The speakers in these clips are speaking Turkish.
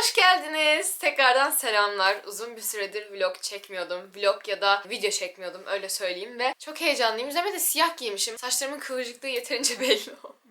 Hoş geldiniz. Tekrardan selamlar. Uzun bir süredir vlog çekmiyordum. Vlog ya da video çekmiyordum öyle söyleyeyim ve çok heyecanlıyım. Üzerime de siyah giymişim. Saçlarımın kıvırcıklığı yeterince belli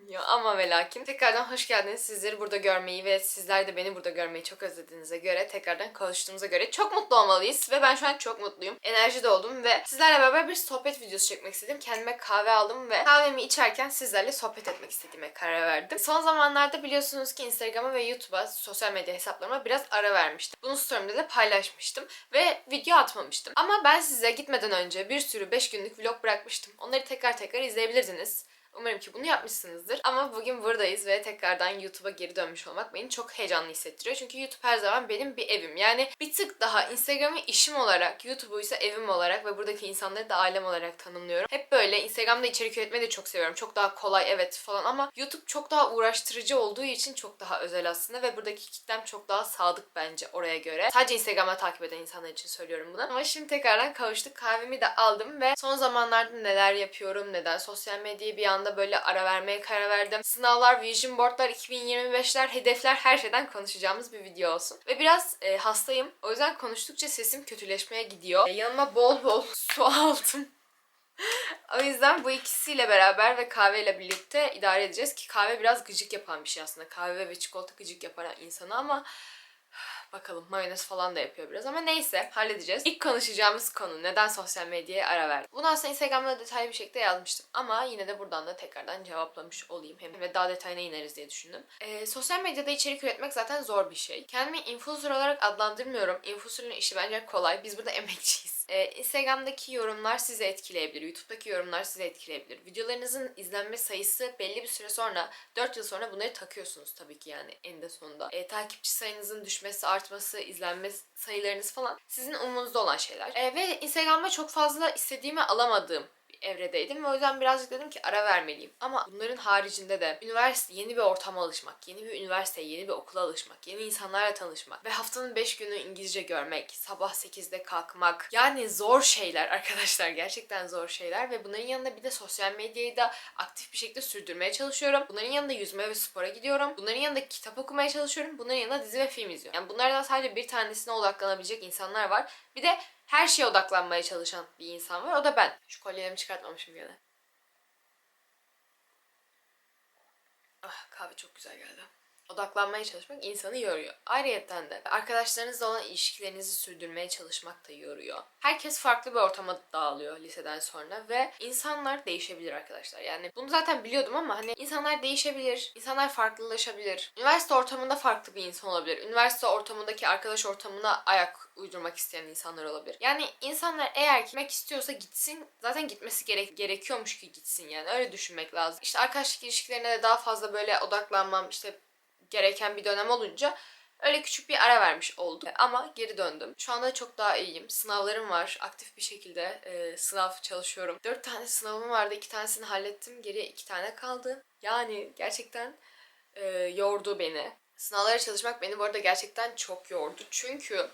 olmuyor ama ve lakin. Tekrardan hoş geldiniz. Sizleri burada görmeyi ve sizler de beni burada görmeyi çok özlediğinize göre tekrardan kavuştuğumuza göre çok mutlu olmalıyız ve ben şu an çok mutluyum. Enerji doldum ve sizlerle beraber bir sohbet videosu çekmek istedim. Kendime kahve aldım ve kahvemi içerken sizlerle sohbet etmek istediğime karar verdim. Son zamanlarda biliyorsunuz ki Instagram'a ve YouTube'a sosyal medya hesaplarıma biraz ara vermiştim. Bunu story'imde de paylaşmıştım ve video atmamıştım. Ama ben size gitmeden önce bir sürü 5 günlük vlog bırakmıştım. Onları tekrar tekrar izleyebilirsiniz. Umarım ki bunu yapmışsınızdır. Ama bugün buradayız ve tekrardan YouTube'a geri dönmüş olmak beni çok heyecanlı hissettiriyor. Çünkü YouTube her zaman benim bir evim. Yani bir tık daha Instagram'ı işim olarak, YouTube'u ise evim olarak ve buradaki insanları da ailem olarak tanımlıyorum. Hep böyle Instagram'da içerik üretmeyi de çok seviyorum. Çok daha kolay evet falan ama YouTube çok daha uğraştırıcı olduğu için çok daha özel aslında ve buradaki kitlem çok daha sadık bence oraya göre. Sadece Instagram'a takip eden insanlar için söylüyorum bunu. Ama şimdi tekrardan kavuştuk. Kahvemi de aldım ve son zamanlarda neler yapıyorum, neden sosyal medyayı bir anda böyle ara vermeye karar verdim. Sınavlar, vision boardlar, 2025'ler, hedefler her şeyden konuşacağımız bir video olsun. Ve biraz e, hastayım. O yüzden konuştukça sesim kötüleşmeye gidiyor. E, yanıma bol bol su aldım. O yüzden bu ikisiyle beraber ve kahveyle birlikte idare edeceğiz ki kahve biraz gıcık yapan bir şey aslında. Kahve ve çikolata gıcık yapan insanı ama bakalım mayonez falan da yapıyor biraz ama neyse halledeceğiz. İlk konuşacağımız konu neden sosyal medyaya ara verdim. Bunu aslında Instagram'da detaylı bir şekilde yazmıştım ama yine de buradan da tekrardan cevaplamış olayım hem ve daha detayına ineriz diye düşündüm. Ee, sosyal medyada içerik üretmek zaten zor bir şey. Kendimi influencer olarak adlandırmıyorum. Influencer'ın işi bence kolay. Biz burada emekçiyiz. Ee, Instagram'daki yorumlar sizi etkileyebilir. YouTube'daki yorumlar sizi etkileyebilir. Videolarınızın izlenme sayısı belli bir süre sonra 4 yıl sonra bunları takıyorsunuz tabii ki yani eninde sonunda. Ee, takipçi sayınızın düşmesi, artması, izlenme sayılarınız falan sizin umumunuzda olan şeyler. Ee, ve Instagram'da çok fazla istediğimi alamadığım evredeydim ve o yüzden birazcık dedim ki ara vermeliyim. Ama bunların haricinde de üniversite, yeni bir ortama alışmak, yeni bir üniversiteye, yeni bir okula alışmak, yeni insanlarla tanışmak ve haftanın 5 günü İngilizce görmek, sabah 8'de kalkmak. Yani zor şeyler arkadaşlar gerçekten zor şeyler ve bunların yanında bir de sosyal medyayı da aktif bir şekilde sürdürmeye çalışıyorum. Bunların yanında yüzme ve spora gidiyorum. Bunların yanında kitap okumaya çalışıyorum. Bunların yanında dizi ve film izliyorum. Yani bunlardan sadece bir tanesine odaklanabilecek insanlar var. Bir de her şeye odaklanmaya çalışan bir insan var. O da ben. Şu kolyelerimi çıkartmamışım gene. Ah kahve çok güzel geldi. Odaklanmaya çalışmak insanı yoruyor. Ayrıyeten de arkadaşlarınızla olan ilişkilerinizi sürdürmeye çalışmak da yoruyor. Herkes farklı bir ortama dağılıyor liseden sonra ve insanlar değişebilir arkadaşlar. Yani bunu zaten biliyordum ama hani insanlar değişebilir, insanlar farklılaşabilir. Üniversite ortamında farklı bir insan olabilir. Üniversite ortamındaki arkadaş ortamına ayak uydurmak isteyen insanlar olabilir. Yani insanlar eğer gitmek istiyorsa gitsin. Zaten gitmesi gerek gerekiyormuş ki gitsin yani. Öyle düşünmek lazım. İşte arkadaşlık ilişkilerine de daha fazla böyle odaklanmam işte gereken bir dönem olunca öyle küçük bir ara vermiş oldum. Ama geri döndüm. Şu anda çok daha iyiyim. Sınavlarım var. Aktif bir şekilde e, sınav çalışıyorum. Dört tane sınavım vardı. iki tanesini hallettim. Geriye iki tane kaldı. Yani gerçekten e, yordu beni. Sınavlara çalışmak beni bu arada gerçekten çok yordu. Çünkü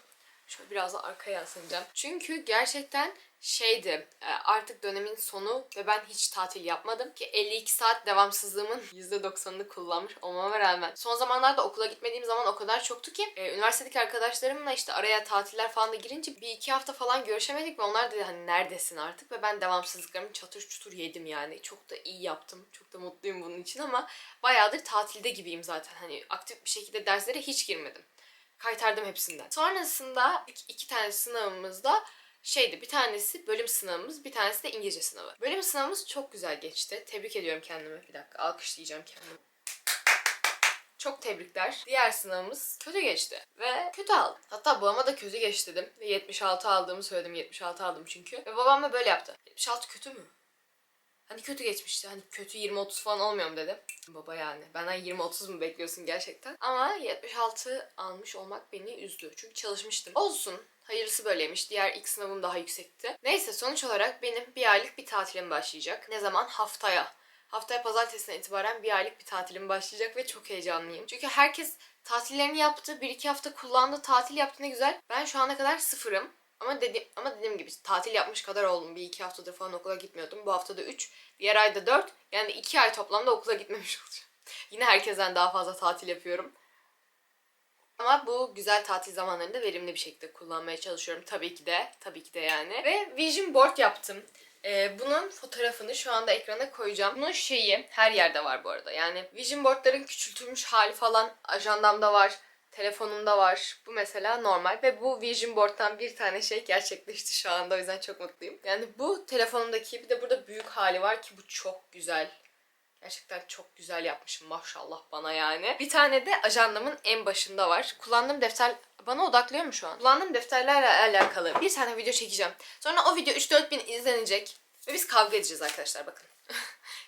şöyle biraz da arkaya yaslanacağım. Çünkü gerçekten şeydi e, artık dönemin sonu ve ben hiç tatil yapmadım ki 52 saat devamsızlığımın %90'ını kullanmış olmama rağmen. Son zamanlarda okula gitmediğim zaman o kadar çoktu ki e, üniversitedeki arkadaşlarımla işte araya tatiller falan da girince bir iki hafta falan görüşemedik ve onlar dedi hani neredesin artık? Ve ben devamsızlıklarımı çatır çutur yedim yani. Çok da iyi yaptım çok da mutluyum bunun için ama bayağıdır tatilde gibiyim zaten. Hani aktif bir şekilde derslere hiç girmedim kaytardım hepsinden. Sonrasında iki, iki tane sınavımızda şeydi bir tanesi bölüm sınavımız bir tanesi de İngilizce sınavı. Bölüm sınavımız çok güzel geçti. Tebrik ediyorum kendimi. Bir dakika alkışlayacağım kendimi. Çok tebrikler. Diğer sınavımız kötü geçti. Ve kötü aldım. Hatta babama da kötü geçti dedim. Ve 76 aldığımı söyledim. 76 aldım çünkü. Ve babam da böyle yaptı. 76 kötü mü? Hani kötü geçmişti. Hani kötü 20-30 falan olmuyorum dedi. Baba yani. Benden 20-30 mu bekliyorsun gerçekten? Ama 76 almış olmak beni üzdü. Çünkü çalışmıştım. Olsun. Hayırlısı böyleymiş. Diğer ilk sınavım daha yüksekti. Neyse sonuç olarak benim bir aylık bir tatilim başlayacak. Ne zaman? Haftaya. Haftaya pazartesinden itibaren bir aylık bir tatilim başlayacak ve çok heyecanlıyım. Çünkü herkes tatillerini yaptı. Bir iki hafta kullandı. Tatil yaptı ne güzel. Ben şu ana kadar sıfırım. Ama dedi, ama dediğim gibi tatil yapmış kadar oldum. Bir iki haftadır falan okula gitmiyordum. Bu haftada üç. Diğer ayda dört. Yani iki ay toplamda okula gitmemiş olacağım. Yine herkesten daha fazla tatil yapıyorum. Ama bu güzel tatil zamanlarında verimli bir şekilde kullanmaya çalışıyorum tabii ki de. Tabii ki de yani. Ve vision board yaptım. Ee, bunun fotoğrafını şu anda ekrana koyacağım. Bunun şeyi her yerde var bu arada. Yani vision boardların küçültülmüş hali falan ajandamda var. Telefonumda var. Bu mesela normal ve bu vision board'tan bir tane şey gerçekleşti şu anda o yüzden çok mutluyum. Yani bu telefonumdaki bir de burada büyük hali var ki bu çok güzel. Gerçekten çok güzel yapmışım maşallah bana yani. Bir tane de ajandamın en başında var. Kullandığım defter bana odaklıyor mu şu an? Kullandığım defterlerle alakalı bir tane video çekeceğim. Sonra o video 3-4 bin izlenecek. Ve biz kavga edeceğiz arkadaşlar bakın.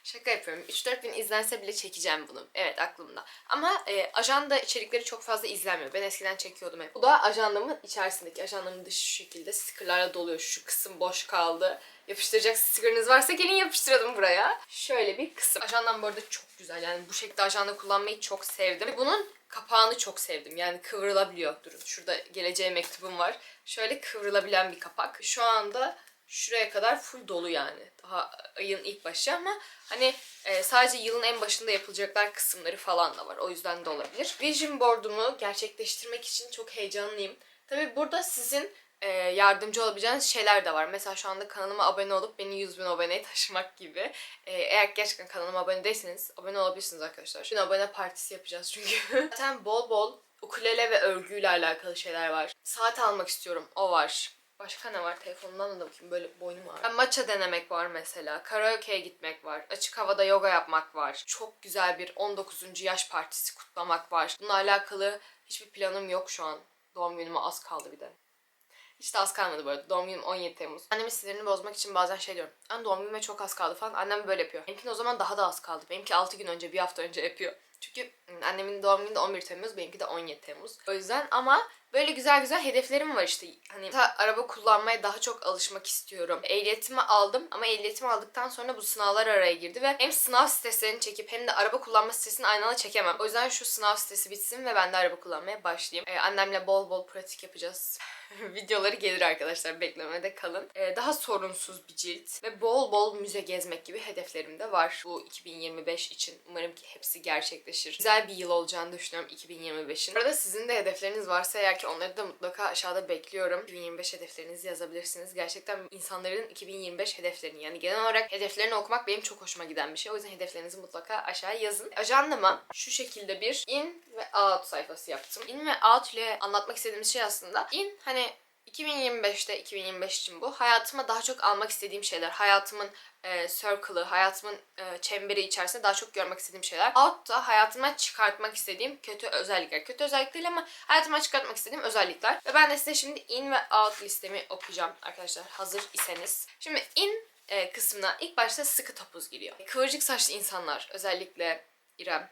Şaka yapıyorum. 3-4 bin izlense bile çekeceğim bunu. Evet aklımda. Ama e, ajanda içerikleri çok fazla izlenmiyor. Ben eskiden çekiyordum hep. Bu da ajandamın içerisindeki. Ajandamın dışı şu şekilde stickerlarla doluyor. Şu kısım boş kaldı. Yapıştıracak stickerınız varsa gelin yapıştıralım buraya. Şöyle bir kısım. Ajandam bu arada çok güzel. Yani bu şekilde ajanda kullanmayı çok sevdim. Bunun kapağını çok sevdim. Yani kıvrılabiliyor. Durun şurada geleceğe mektubum var. Şöyle kıvrılabilen bir kapak. Şu anda şuraya kadar full dolu yani. Daha ayın ilk başı ama hani e, sadece yılın en başında yapılacaklar kısımları falan da var. O yüzden de olabilir. Vision board'umu gerçekleştirmek için çok heyecanlıyım. Tabii burada sizin e, yardımcı olabileceğiniz şeyler de var. Mesela şu anda kanalıma abone olup beni 100 bin aboneye taşımak gibi. E, eğer gerçekten kanalıma abone değilseniz abone olabilirsiniz arkadaşlar. Bin abone partisi yapacağız çünkü. Zaten bol bol ukulele ve örgüyle alakalı şeyler var. Saat almak istiyorum. O var. Başka ne var? Telefonumdan da bakayım. Böyle boynum var. Matcha denemek var mesela. Karaoke'ye gitmek var. Açık havada yoga yapmak var. Çok güzel bir 19. yaş partisi kutlamak var. Bununla alakalı hiçbir planım yok şu an. Doğum günüme az kaldı bir de. Hiç de az kalmadı bu arada. Doğum günüm 17 Temmuz. Annemin sinirini bozmak için bazen şey diyorum. Anne doğum günüme çok az kaldı falan. Annem böyle yapıyor. Benimkinin o zaman daha da az kaldı. Benimki 6 gün önce, bir hafta önce yapıyor. Çünkü annemin doğum günü de 11 Temmuz, benimki de 17 Temmuz. O yüzden ama böyle güzel güzel hedeflerim var işte. Hani araba kullanmaya daha çok alışmak istiyorum. Ehliyetimi aldım ama ehliyetimi aldıktan sonra bu sınavlar araya girdi ve hem sınav streslerini çekip hem de araba kullanma stresini aynı anda çekemem. O yüzden şu sınav stresi bitsin ve ben de araba kullanmaya başlayayım. Ee, annemle bol bol pratik yapacağız. Videoları gelir arkadaşlar beklemede kalın. Ee, daha sorunsuz bir cilt ve bol bol müze gezmek gibi hedeflerim de var bu 2025 için. Umarım ki hepsi gerçekleşir. Güzel bir yıl olacağını düşünüyorum 2025'in. Bu arada sizin de hedefleriniz varsa eğer ki onları da mutlaka aşağıda bekliyorum. 2025 hedeflerinizi yazabilirsiniz. Gerçekten insanların 2025 hedeflerini yani genel olarak hedeflerini okumak benim çok hoşuma giden bir şey. O yüzden hedeflerinizi mutlaka aşağıya yazın. Ajandama şu şekilde bir in ve out sayfası yaptım. In ve out ile anlatmak istediğimiz şey aslında in hani 2025'te 2025 için bu. Hayatıma daha çok almak istediğim şeyler. Hayatımın e, circle'ı, hayatımın e, çemberi içerisinde daha çok görmek istediğim şeyler. Out da hayatıma çıkartmak istediğim kötü özellikler. Kötü özellik değil ama hayatıma çıkartmak istediğim özellikler. Ve ben de size şimdi in ve out listemi okuyacağım arkadaşlar. Hazır iseniz. Şimdi in e, kısmına ilk başta sıkı topuz giriyor. Kıvırcık saçlı insanlar özellikle İrem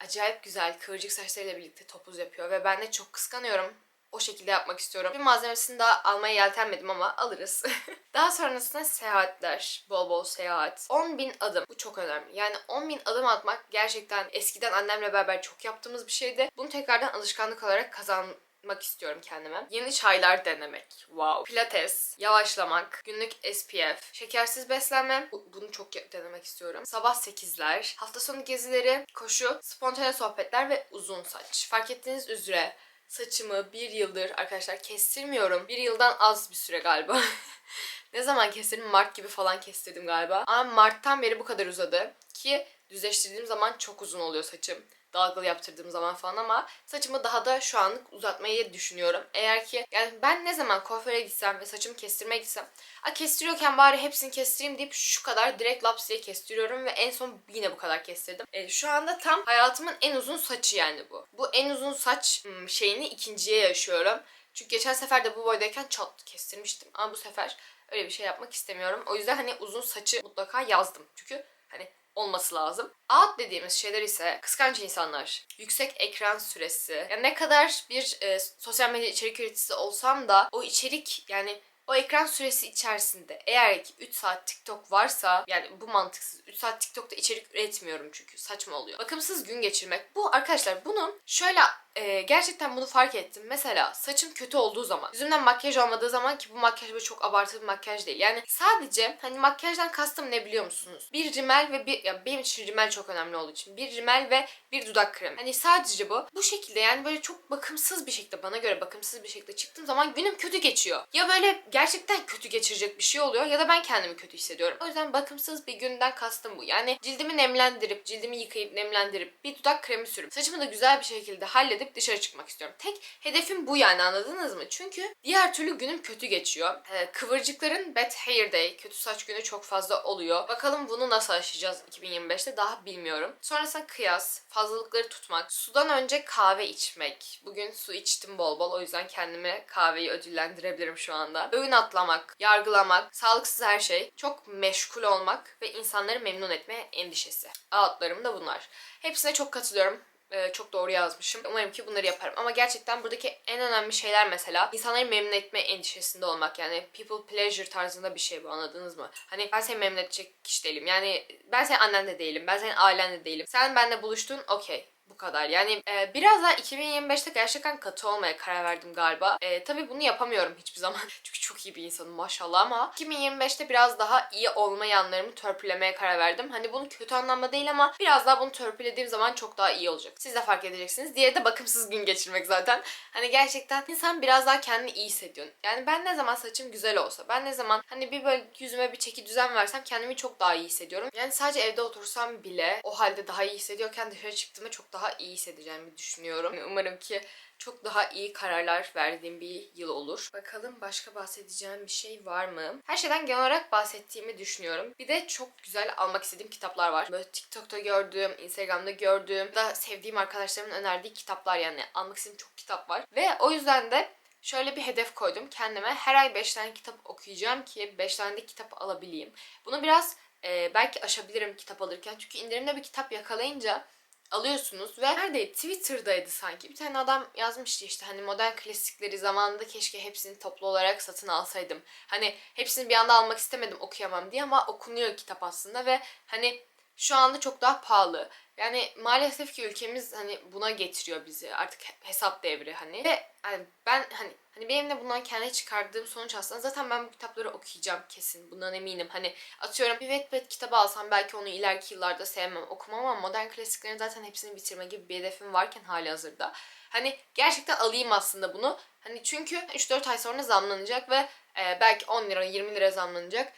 acayip güzel kıvırcık saçlarıyla birlikte topuz yapıyor ve ben de çok kıskanıyorum. O şekilde yapmak istiyorum. Bir malzemesini daha almaya yeltenmedim ama alırız. daha sonrasında seyahatler. Bol bol seyahat. 10.000 adım. Bu çok önemli. Yani 10.000 adım atmak gerçekten eskiden annemle beraber çok yaptığımız bir şeydi. Bunu tekrardan alışkanlık olarak kazanmak istiyorum kendime. Yeni çaylar denemek. Wow. Pilates, yavaşlamak, günlük SPF, şekersiz beslenme. Bu- Bunu çok denemek istiyorum. Sabah 8'ler, hafta sonu gezileri, koşu, spontane sohbetler ve uzun saç. Fark ettiğiniz üzere saçımı bir yıldır arkadaşlar kestirmiyorum. Bir yıldan az bir süre galiba. ne zaman kestirdim? Mart gibi falan kestirdim galiba. Ama Mart'tan beri bu kadar uzadı. Ki düzleştirdiğim zaman çok uzun oluyor saçım. Dalgalı yaptırdığım zaman falan ama saçımı daha da şu anlık uzatmayı düşünüyorum. Eğer ki yani ben ne zaman kuaföre gitsem ve saçımı kestirmeye gitsem A kestiriyorken bari hepsini kestireyim deyip şu kadar direkt laps diye kestiriyorum ve en son yine bu kadar kestirdim. E, şu anda tam hayatımın en uzun saçı yani bu. Bu en uzun saç şeyini ikinciye yaşıyorum. Çünkü geçen sefer de bu boydayken çat kestirmiştim. Ama bu sefer öyle bir şey yapmak istemiyorum. O yüzden hani uzun saçı mutlaka yazdım. Çünkü hani olması lazım. Out dediğimiz şeyler ise kıskanç insanlar, yüksek ekran süresi. Yani ne kadar bir e, sosyal medya içerik üreticisi olsam da o içerik yani o ekran süresi içerisinde eğer ki 3 saat TikTok varsa yani bu mantıksız 3 saat TikTok'ta içerik üretmiyorum çünkü saçma oluyor. Bakımsız gün geçirmek. Bu arkadaşlar bunun şöyle e, gerçekten bunu fark ettim. Mesela saçım kötü olduğu zaman, yüzümden makyaj olmadığı zaman ki bu makyaj böyle çok abartılı bir makyaj değil. Yani sadece hani makyajdan kastım ne biliyor musunuz? Bir rimel ve bir ya benim için rimel çok önemli olduğu için bir rimel ve bir dudak kremi. Hani sadece bu. Bu şekilde yani böyle çok bakımsız bir şekilde bana göre bakımsız bir şekilde çıktığım zaman günüm kötü geçiyor. Ya böyle gerçekten kötü geçirecek bir şey oluyor ya da ben kendimi kötü hissediyorum. O yüzden bakımsız bir günden kastım bu. Yani cildimi nemlendirip, cildimi yıkayıp nemlendirip bir dudak kremi sürüp saçımı da güzel bir şekilde halledip dışarı çıkmak istiyorum. Tek hedefim bu yani anladınız mı? Çünkü diğer türlü günüm kötü geçiyor. Ee, kıvırcıkların bad hair day, kötü saç günü çok fazla oluyor. Bakalım bunu nasıl aşacağız 2025'te daha bilmiyorum. Sonrasında kıyas, fazlalıkları tutmak, sudan önce kahve içmek. Bugün su içtim bol bol o yüzden kendime kahveyi ödüllendirebilirim şu anda. Öğün atlamak, yargılamak, sağlıksız her şey, çok meşgul olmak ve insanları memnun etme endişesi. Ağıtlarım da bunlar. Hepsine çok katılıyorum. Ee, çok doğru yazmışım. Umarım ki bunları yaparım. Ama gerçekten buradaki en önemli şeyler mesela insanları memnun etme endişesinde olmak. Yani people pleasure tarzında bir şey bu anladınız mı? Hani ben seni memnun edecek kişi değilim. Yani ben senin annen de değilim. Ben senin ailen de değilim. Sen benimle buluştun okey kadar. Yani e, biraz daha 2025'te gerçekten katı olmaya karar verdim galiba. E, tabii bunu yapamıyorum hiçbir zaman. Çünkü çok iyi bir insanım maşallah ama 2025'te biraz daha iyi olma yanlarımı törpülemeye karar verdim. Hani bunu kötü anlamda değil ama biraz daha bunu törpülediğim zaman çok daha iyi olacak. Siz de fark edeceksiniz. Diğeri de bakımsız gün geçirmek zaten. Hani gerçekten insan biraz daha kendini iyi hissediyor. Yani ben ne zaman saçım güzel olsa, ben ne zaman hani bir böyle yüzüme bir çeki düzen versem kendimi çok daha iyi hissediyorum. Yani sadece evde otursam bile o halde daha iyi hissediyorken dışarı çıktığımda çok daha iyi hissedeceğimi düşünüyorum. Umarım ki çok daha iyi kararlar verdiğim bir yıl olur. Bakalım başka bahsedeceğim bir şey var mı? Her şeyden genel olarak bahsettiğimi düşünüyorum. Bir de çok güzel almak istediğim kitaplar var. Böyle TikTok'ta gördüğüm, Instagram'da gördüğüm, da sevdiğim arkadaşlarımın önerdiği kitaplar yani. Almak istediğim çok kitap var. Ve o yüzden de Şöyle bir hedef koydum kendime. Her ay 5 tane kitap okuyacağım ki 5 tane de kitap alabileyim. Bunu biraz e, belki aşabilirim kitap alırken. Çünkü indirimde bir kitap yakalayınca alıyorsunuz ve neredeydi? Twitter'daydı sanki. Bir tane adam yazmıştı işte hani modern klasikleri zamanında keşke hepsini toplu olarak satın alsaydım. Hani hepsini bir anda almak istemedim okuyamam diye ama okunuyor kitap aslında ve hani şu anda çok daha pahalı. Yani maalesef ki ülkemiz hani buna getiriyor bizi. Artık hesap devri hani. Ve hani ben hani hani benim de bundan kendi çıkardığım sonuç aslında zaten ben bu kitapları okuyacağım kesin. Bundan eminim. Hani atıyorum bir Wattpad kitabı alsam belki onu ileriki yıllarda sevmem, okumam ama modern klasiklerin zaten hepsini bitirme gibi bir hedefim varken hali hazırda. Hani gerçekten alayım aslında bunu. Hani çünkü 3-4 ay sonra zamlanacak ve e, belki 10 lira 20 lira zamlanacak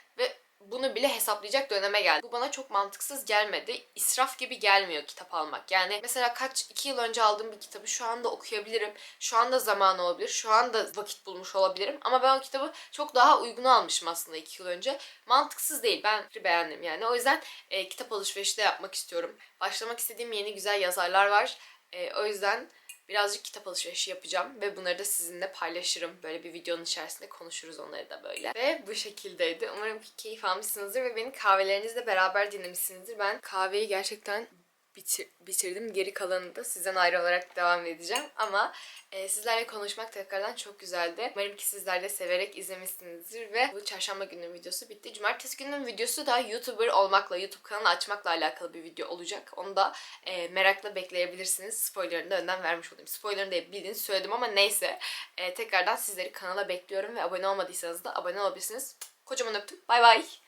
bunu bile hesaplayacak döneme geldi. Bu bana çok mantıksız gelmedi. İsraf gibi gelmiyor kitap almak. Yani mesela kaç iki yıl önce aldığım bir kitabı şu anda okuyabilirim. Şu anda zaman olabilir. Şu anda vakit bulmuş olabilirim. Ama ben o kitabı çok daha uygun almışım aslında iki yıl önce. Mantıksız değil. Ben beğendim yani. O yüzden e, kitap alışverişi de yapmak istiyorum. Başlamak istediğim yeni güzel yazarlar var. E, o yüzden birazcık kitap alışverişi yapacağım ve bunları da sizinle paylaşırım. Böyle bir videonun içerisinde konuşuruz onları da böyle. Ve bu şekildeydi. Umarım ki keyif almışsınızdır ve beni kahvelerinizle beraber dinlemişsinizdir. Ben kahveyi gerçekten bitir, bitirdim. Geri kalanını da sizden ayrı olarak devam edeceğim. Ama e, sizlerle konuşmak tekrardan çok güzeldi. Umarım ki sizler de severek izlemişsinizdir ve bu çarşamba gününün videosu bitti. Cumartesi gününün videosu da YouTuber olmakla, YouTube kanalı açmakla alakalı bir video olacak. Onu da e, merakla bekleyebilirsiniz. Spoilerını da önden vermiş olayım. Spoilerını da bildiğinizi söyledim ama neyse. E, tekrardan sizleri kanala bekliyorum ve abone olmadıysanız da abone olabilirsiniz. Kocaman öptüm. Bay bay.